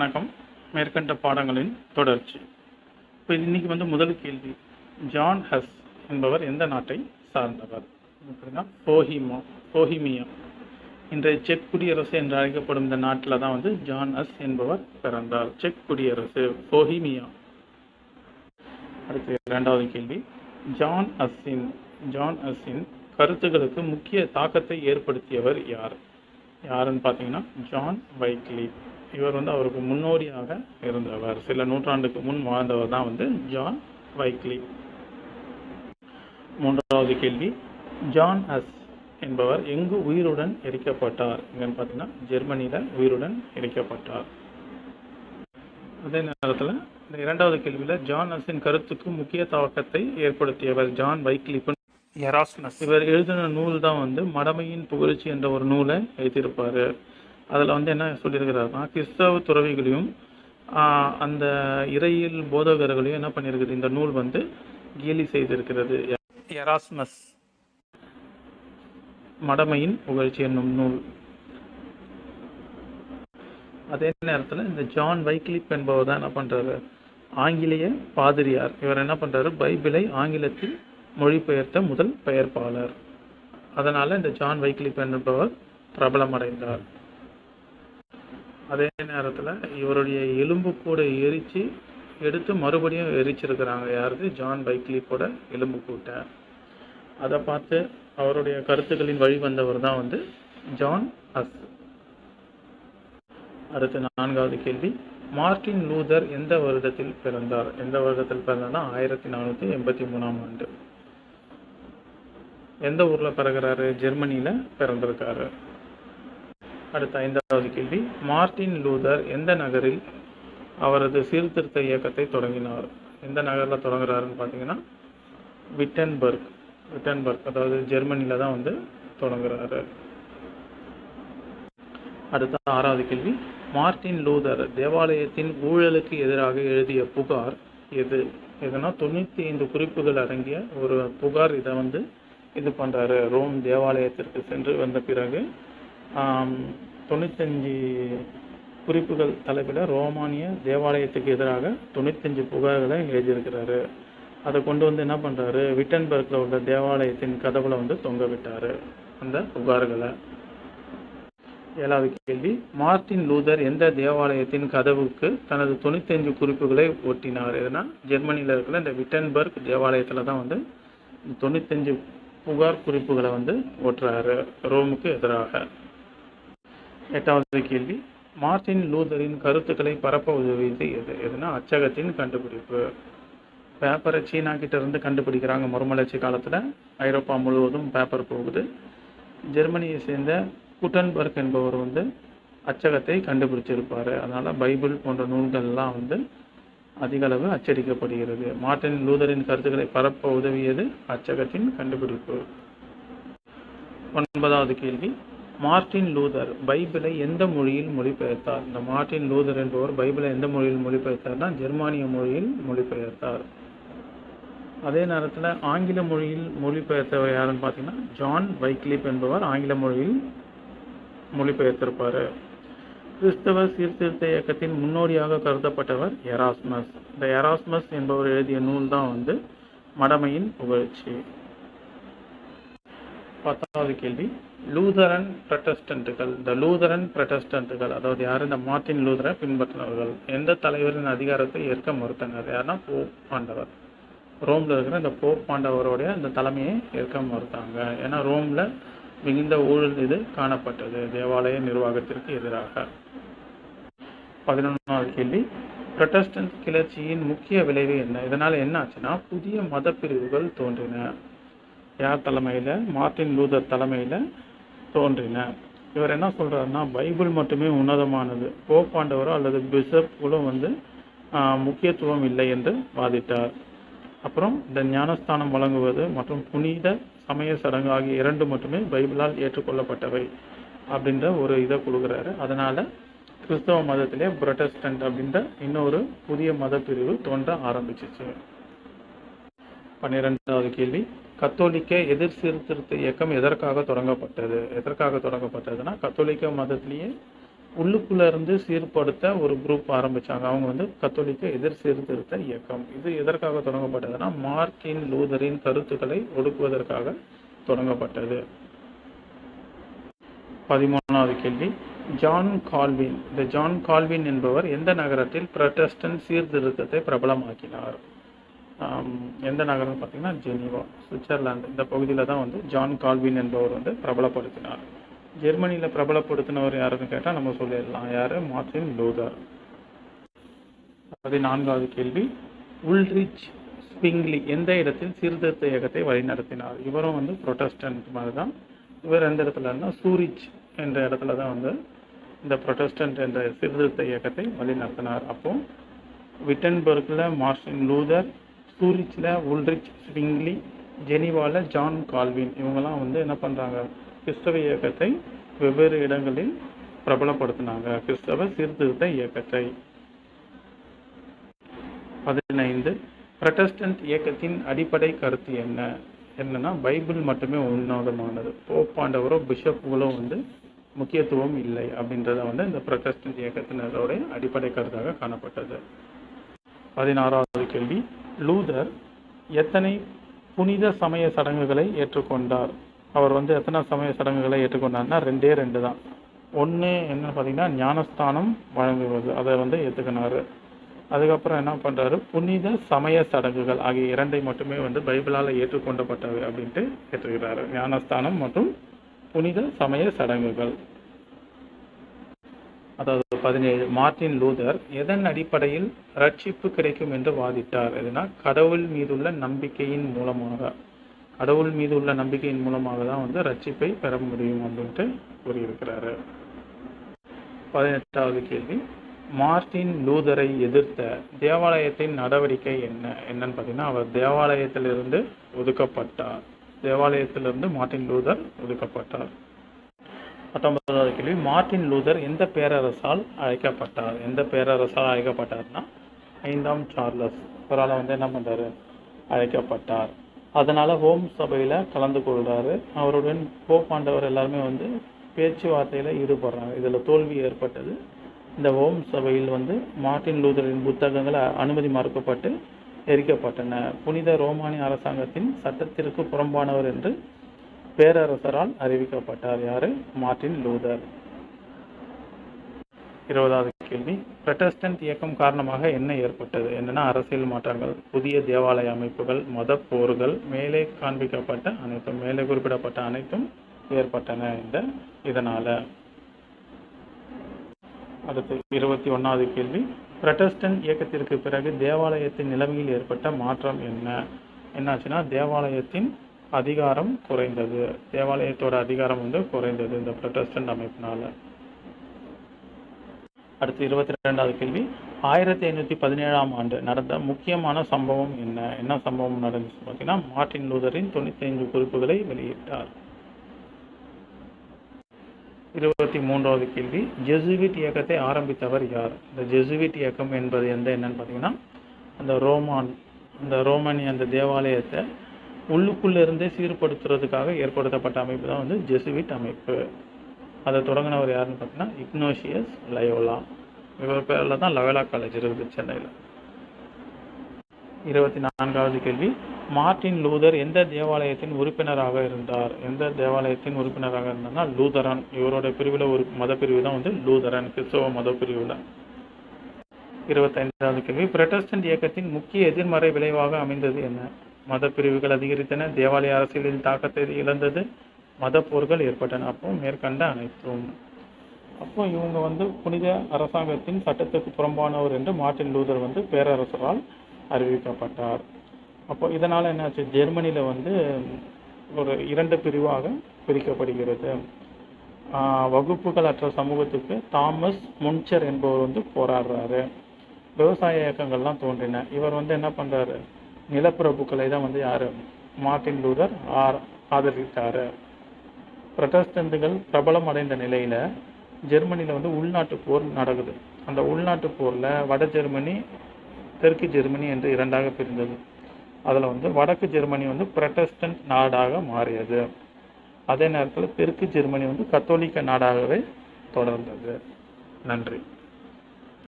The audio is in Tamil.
வணக்கம். மேற்கண்ட பாடங்களின் தொடர்ச்சி. இப்போ இன்னைக்கு வந்து முதல் கேள்வி. ஜான் ஹஸ் என்பவர் எந்த நாட்டை சார்ந்தவர்? அப்படின்னா போஹிமோ போஹிமியா. இன்றைய செக் குடியரசு என்று அழைக்கப்படும் இந்த நாட்டில் தான் வந்து ஜான் ஹஸ் என்பவர் பிறந்தார். செக் குடியரசு போஹிமியா. அடுத்து இரண்டாவது கேள்வி. ஜான் அஸ்ஸின் ஜான் அஸ்ஸின் கருத்துக்களுக்கு முக்கிய தாக்கத்தை ஏற்படுத்தியவர் யார்? யாருன்னு பார்த்தீங்கன்னா ஜான் வைக்லி இவர் வந்து அவருக்கு முன்னோடியாக இருந்தவர். சில நூற்றாண்டுக்கு முன் வாழ்ந்தவர் தான் வந்து ஜான் வைக்லி மூன்றாவது கேள்வி ஜான் அஸ் என்பவர் எங்கு உயிருடன் எரிக்கப்பட்டார்? எங்கன்னு பார்த்தீங்கன்னா ஜெர்மனியில் உயிருடன் எரிக்கப்பட்டார். அதே நேரத்தில் இந்த இரண்டாவது கேள்வியில் ஜான் அஸின் கருத்துக்கு முக்கிய தாக்கத்தை ஏற்படுத்தியவர் ஜான் வைக்லிப் எராஸ்மஸ் இவர் எழுதின நூல் தான் வந்து மடமையின் புகழ்ச்சி என்ற ஒரு நூலை எழுதியிருப்பார். அதில் வந்து என்ன சொல்லியிருக்கிறாருன்னா கிறிஸ்தவ துறவிகளையும் ஆஹ், அந்த இறையில் போதகர்களையும் என்ன பண்ணியிருக்குது? இந்த நூல் வந்து கேலி செய்திருக்கிறது. எராஸ்மஸ் மடமையின் புகழ்ச்சி என்னும் நூல். அதே நேரத்தில் இந்த ஜான் வைக்லிப் என்பவர் தான் என்ன பண்ணுறாரு ஆங்கிலேய பாதிரியார். இவர் என்ன பண்ணுறாரு பைபிளை ஆங்கிலத்தில் மொழிபெயர்த்த முதல் பெயர்ப்பாளர். அதனால் இந்த ஜான் வைக்லிப் என்பவர் பிரபலமடைந்தார். அதே நேரத்தில் இவருடைய எலும்பு கூட எரித்து எடுத்து மறுபடியும் எரிச்சிருக்கிறாங்க. யாருது ஜான் பைக்லிப்போட எலும்பு கூட்டை. அதை பார்த்து அவருடைய கருத்துக்களின் வழி வந்தவர் தான் வந்து ஜான் அஸ் அடுத்து நான்காவது கேள்வி. மார்டின் லூதர் எந்த வருடத்தில் பிறந்தார்? எந்த வருடத்தில் பிறந்தார்னா ஆயிரத்தி நானூற்றி எண்பத்தி மூணாம் ஆண்டு. எந்த ஊரில் பிறகுறாரு ஜெர்மனியில் பிறந்திருக்காரு. அடுத்த ஐந்தாவது கேள்வி. மார்ட்டின் லூதர் எந்த நகரில் அவரது சீர்திருத்த இயக்கத்தை தொடங்கினார்? எந்த நகரில் தொடங்குறாருன்னு பார்த்தீங்கன்னா விட்டன்பர்க். விட்டன்பர்க் அதாவது ஜெர்மனியில் தான் வந்து தொடங்குறாரு. அடுத்த ஆறாவது கேள்வி. மார்ட்டின் லூதர் தேவாலயத்தின் ஊழலுக்கு எதிராக எழுதிய புகார் எது? எதுனா தொண்ணூற்றி ஐந்து குறிப்புகள் அடங்கிய ஒரு புகார் இதை வந்து இது பண்ணுறாரு ரோம் தேவாலயத்திற்கு சென்று வந்த பிறகு தொண்ணூத்தஞ்சு குறிப்புகள் தலைப்பில் ரோமானிய தேவாலயத்துக்கு எதிராக தொண்ணூத்தஞ்சு புகார்களை எழுதியிருக்கிறாரு. அதை கொண்டு வந்து என்ன பண்ணுறாரு விட்டன்பர்க்கில் உள்ள தேவாலயத்தின் கதவுல வந்து தொங்க விட்டார் அந்த புகார்களை. ஏழாவது கேள்வி மார்ட்டின் லூதர் எந்த தேவாலயத்தின் கதவுக்கு தனது தொண்ணூத்தஞ்சு குறிப்புகளை ஒட்டினார்? எதுனா ஜெர்மனியில் இருக்கிற இந்த விட்டன்பர்க் தேவாலயத்தில் தான் வந்து தொண்ணூத்தஞ்சு புகார் குறிப்புகளை வந்து ஒட்டுறாரு ரோமுக்கு எதிராக. எட்டாவது கேள்வி. மார்ட்டின் லூதரின் கருத்துக்களை பரப்ப உதவியது எது எதுனா அச்சகத்தின் கண்டுபிடிப்பு. பேப்பரை சீனா கிட்ட இருந்து கண்டுபிடிக்கிறாங்க. மறுமலர்ச்சி காலத்தில் ஐரோப்பா முழுவதும் பேப்பர் போகுது. ஜெர்மனியை சேர்ந்த குட்டன்பர்க் என்பவர் வந்து அச்சகத்தை கண்டுபிடிச்சிருப்பார். அதனால் பைபிள் போன்ற நூல்கள்லாம் வந்து அதிக அளவு அச்சடிக்கப்படுகிறது. மார்ட்டின் லூதரின் கருத்துக்களை பரப்ப உதவியது அச்சகத்தின் கண்டுபிடிப்பு. ஒன்பதாவது கேள்வி. மார்ட்டின் லூதர் பைபிளை எந்த மொழியில் மொழிபெயர்த்தார்? இந்த மார்ட்டின் லூதர் என்பவர் பைபிளை எந்த மொழியில் மொழிபெயர்த்தார்னா ஜெர்மானிய மொழியில் மொழிபெயர்த்தார். அதே நேரத்தில் ஆங்கில மொழியில் மொழிபெயர்த்தவர் யாருன்னு பார்த்தீங்கன்னா ஜான் வைக்லிப் என்பவர் ஆங்கில மொழியில் மொழிபெயர்த்திருப்பார். கிறிஸ்தவ சீர்திருத்த இயக்கத்தின் முன்னோடியாக கருதப்பட்டவர் எராஸ்மஸ். இந்த எராஸ்மஸ் என்பவர் எழுதிய நூல் தான் வந்து மடமையின் புகழ்ச்சி. பத்தாவது கேள்வி. லூதரன் பிரட்டஸ்டன்ட்டுகள் இந்த லூதரன் பிரட்டஸ்டன்ட்டுகள் அதாவது யார்? இந்த மார்ட்டின் லூதரை பின்பற்றினவர்கள். எந்த தலைவரின் அதிகாரத்தை ஏற்க மறுத்தனர்? யாருன்னா? போப் ஆண்டவர் ரோமில் இருக்கிற இந்த போப் ஆண்டவருடைய இந்த தலைமையை ஏற்க மறுத்தாங்க. ஏன்னா ரோமில் மிகுந்த ஊழல் இது காணப்பட்டது. தேவாலய நிர்வாகத்திற்கு எதிராக. பதினொன்றாவது கேள்வி. புரட்டஸ்டன்ட் கிளர்ச்சியின் முக்கிய விளைவு என்ன? இதனால் என்ன ஆச்சுன்னா புதிய மத பிரிவுகள் தோன்றின. யார் தலைமையில்? மார்ட்டின் லூதர் தலைமையில் தோன்றின. இவர் என்ன சொல்கிறாருன்னா பைபிள் மட்டுமே உன்னதமானது. போப்பாண்டவரோ அல்லது பிஷப்களோ வந்து முக்கியத்துவம் இல்லை என்று வாதிட்டார். அப்புறம் இந்த ஞானஸ்தானம் வழங்குவது மற்றும் புனித சமய சடங்கு ஆகிய இரண்டு மட்டுமே பைபிளால் ஏற்றுக்கொள்ளப்பட்டவை அப்படின்ற ஒரு இதை கொடுக்குறாரு. அதனால் கிறிஸ்தவ மதத்திலே புரட்டஸ்டன்ட் அப்படின்ற இன்னொரு புதிய மதப்பிரிவு தோன்ற ஆரம்பிச்சிச்சு. பன்னிரெண்டாவது கேள்வி. கத்தோலிக்க எதிர் சீர்திருத்த இயக்கம் எதற்காக தொடங்கப்பட்டது? எதற்காக தொடங்கப்பட்டதுன்னா கத்தோலிக்க மதத்திலேயே உள்ளுக்குள்ளே இருந்து சீர்படுத்த ஒரு குரூப் ஆரம்பிச்சாங்க. அவங்க வந்து கத்தோலிக்க எதிர் சீர்திருத்த இயக்கம். இது எதற்காக தொடங்கப்பட்டதுன்னா மார்க்கின் லூதரின் கருத்துக்களை ஒடுக்குவதற்காக தொடங்கப்பட்டது. பதிமூணாவது கேள்வி. ஜான் கால்வின் இந்த ஜான் கால்வின் என்பவர் எந்த நகரத்தில் புரட்டஸ்டன் சீர்திருத்தத்தை பிரபலமாக்கினார்? எந்த நகரம் பார்த்தீங்கன்னா ஜெனீவா சுவிட்சர்லாந்து. இந்த பகுதியில் தான் வந்து ஜான் கால்வின் என்பவர் வந்து பிரபலப்படுத்தினார். ஜெர்மனியில் பிரபலப்படுத்தினவர் யாருன்னு கேட்டால் நம்ம சொல்லிடலாம். யார்? Martin Luther. பதினான்காவது கேள்வி. உல்ரிச் ஸ்பிங்லி எந்த இடத்தில் சீர்திருத்த இயக்கத்தை வழிநடத்தினார்? இவரும் வந்து ப்ரொட்டஸ்டன்ட் மாதிரி தான் இவர் எந்த இடத்துல இருந்தால் சூரிச் என்ற இடத்துல தான் வந்து இந்த ப்ரொட்டஸ்டன்ட் என்ற சீர்திருத்த இயக்கத்தை வழிநடத்தினார். அப்போ விட்டன்பர்கில் மார்ட்டின் லூதர் சூரிச்சில் உல்ரிச் ஸ்விங்லி ஜெனீவாவில் ஜான் கால்வின் இவங்கெல்லாம் வந்து என்ன பண்ணுறாங்க கிறிஸ்தவ இயக்கத்தை வெவ்வேறு இடங்களில் பிரபலப்படுத்தினாங்க. கிறிஸ்தவ சீர்திருத்த இயக்கத்தை. பதினைந்து பிரொட்டஸ்டன்ட் இயக்கத்தின் அடிப்படை கருத்து என்ன? என்னன்னா பைபிள் மட்டுமே உன்னதமானது. போப்பாண்டவரோ பிஷப்புகளோ வந்து முக்கியத்துவம் இல்லை அப்படின்றத வந்து இந்த ப்ரொட்டஸ்டன்ட் இயக்கத்தினரோட அடிப்படை கருத்தாக காணப்பட்டது. பதினாறாவது கேள்வி. லூதர் எத்தனை புனித சமய சடங்குகளை ஏற்றுக்கொண்டார்? அவர் வந்து எத்தனை சமய சடங்குகளை ஏற்றுக்கொண்டார்னா ரெண்டே ரெண்டு தான். ஒன்று என்னன்னு பார்த்தீங்கன்னா ஞானஸ்தானம் வழங்குவது அதை வந்து ஏற்றுக்கினாரு அதுக்கப்புறம் என்ன பண்ணுறாரு புனித சமய சடங்குகள் ஆகிய இரண்டை மட்டுமே வந்து பைபிளால் ஏற்றுக்கொண்டப்பட்டவை அப்படின்ட்டு ஏற்றுக்கிறாரு. ஞானஸ்தானம் மற்றும் புனித சமய சடங்குகள். அதாவது பதினேழு மார்ட்டின் லூதர் எதன் அடிப்படையில் ரட்சிப்பு கிடைக்கும் என்று வாதிட்டார்? எதுனா கடவுள் மீதுள்ள நம்பிக்கையின் மூலமாக. கடவுள் மீது உள்ள நம்பிக்கையின் மூலமாக தான் வந்து ரட்சிப்பை பெற முடியும் அப்படின்ட்டு கூறியிருக்கிறாரு. பதினெட்டாவது கேள்வி. மார்டின் லூதரை எதிர்த்த தேவாலயத்தின் நடவடிக்கை என்ன? என்னன்னு பார்த்தீங்கன்னா அவர் தேவாலயத்திலிருந்து ஒதுக்கப்பட்டார். தேவாலயத்திலிருந்து மார்ட்டின் லூதர் ஒதுக்கப்பட்டார். பத்தொன்பதாவது கேள்வி. மார்ட்டின் லூதர் எந்த பேரரசால் அழைக்கப்பட்டார்? எந்த பேரரசால் அழைக்கப்பட்டார்னா? ஐந்தாம் சார்லஸ். இவரால் வந்து என்ன பண்ணுறாரு அழைக்கப்பட்டார். அதனால் ஹோம் சபையில் கலந்து கொள்கிறாரு அவருடன் போப்பாண்டவர் எல்லாருமே வந்து பேச்சுவார்த்தையில் ஈடுபடுறாங்க. இதில் தோல்வி ஏற்பட்டது. இந்த ஹோம் சபையில் வந்து மார்ட்டின் லூதரின் புத்தகங்கள் அனுமதி மறுக்கப்பட்டு எரிக்கப்பட்டன. புனித ரோமானிய அரசாங்கத்தின் சட்டத்திற்கு புறம்பானவர் என்று பேரரசரால் அறிவிக்கப்பட்டார் யாரு? Martin Luther. இருபதாவது கேள்வி. பிரட்டஸ்டன்ட் இயக்கம் காரணமாக என்ன ஏற்பட்டது? என்னன்னா அரசியல் மாற்றங்கள் புதிய தேவாலய அமைப்புகள் மத போர்கள் மேலே காண்பிக்கப்பட்ட அனைத்தும் மேலே குறிப்பிடப்பட்ட அனைத்தும் ஏற்பட்டன இந்த இதனால. அடுத்து இருபத்தி ஒன்றாவது கேள்வி. பிரட்டஸ்டன்ட் இயக்கத்திற்கு பிறகு தேவாலயத்தின் நிலைமையில் ஏற்பட்ட மாற்றம் என்ன? என்னாச்சுன்னா தேவாலயத்தின் அதிகாரம் குறைந்தது. தேவாலயத்தோட அதிகாரம் வந்து குறைந்தது இந்த பிரொட்டஸ்டன்ட் அமைப்பினால. அடுத்து இருபத்தி ரெண்டாவது கேள்வி. ஆயிரத்தி ஐநூற்றி பதினேழாம் ஆண்டு நடந்த முக்கியமான சம்பவம் என்ன? என்ன சம்பவம் நடந்துச்சு பார்த்தீங்கன்னா மார்ட்டின் லூதரின் தொண்ணூத்தி ஐந்து குறிப்புகளை வெளியிட்டார். இருபத்தி மூன்றாவது கேள்வி. ஜெசுவிட் இயக்கத்தை ஆரம்பித்தவர் யார்? இந்த ஜெசுவிட் இயக்கம் என்பது எந்த என்னன்னு பார்த்தீங்கன்னா அந்த ரோமான் அந்த ரோமானி அந்த தேவாலயத்தை உள்ளுக்குள்ள இருந்தே சீர்படுத்துறதுக்காக ஏற்படுத்தப்பட்ட அமைப்பு தான் வந்து ஜெசுவிட் அமைப்பு. அதை தொடங்கினவர் யாருன்னு பார்த்தீங்கன்னா இக்னோஷியஸ் லயோலா. இவர் பேரில் தான் லயோலா காலேஜ் இருக்குது சென்னையில். இருபத்தி நான்காவது கேள்வி. மார்ட்டின் லூதர் எந்த தேவாலயத்தின் உறுப்பினராக இருந்தார்? எந்த தேவாலயத்தின் உறுப்பினராக இருந்தார்னா லூதரன். இவரோட பிரிவில் ஒரு மத பிரிவு தான் வந்து லூதரன் கிறிஸ்தவ மத பிரிவில் இருபத்தைந்தாவது கேள்வி. பிரொட்டஸ்டன்ட் இயக்கத்தின் முக்கிய எதிர்மறை விளைவாக அமைந்தது என்ன? மத பிரிவுகள் அதிகரித்தன. தேவாலய அரசியலின் தாக்கத்தை இழந்தது. மத போர்கள் ஏற்பட்டன. அப்போ மேற்கண்ட அனைத்தும். அப்போ இவங்க வந்து புனித அரசாங்கத்தின் சட்டத்துக்கு புறம்பானவர் என்று மார்ட்டின் லூதர் வந்து பேரரசரால் அறிவிக்கப்பட்டார். அப்போ இதனால் என்னாச்சு? ஜெர்மனியில் வந்து ஒரு இரண்டு பிரிவாக பிரிக்கப்படுகிறது. வகுப்புகள் அற்ற சமூகத்துக்கு தாமஸ் முன்ச்சர் என்பவர் வந்து போராடுறாரு. விவசாய இயக்கங்கள்லாம் தோன்றின. இவர் வந்து என்ன பண்ணுறாரு நிலப்பிரபுக்களை தான் வந்து யார்? மார்ட்டின் லூதர் ஆர் ஆதரித்தார். பிரதஸ்தந்துகள் பிரபலம் அடைந்த நிலையில் ஜெர்மனியில் வந்து உள்நாட்டு போர் நடக்குது. அந்த உள்நாட்டு போரில் வட ஜெர்மனி தெற்கு ஜெர்மனி என்று இரண்டாக பிரிந்தது. அதில் வந்து வடக்கு ஜெர்மனி வந்து புரொட்டஸ்டன்ட் நாடாக மாறியது. அதே நேரத்தில் தெற்கு ஜெர்மனி வந்து கத்தோலிக்க நாடாகவே தொடர்ந்தது. நன்றி.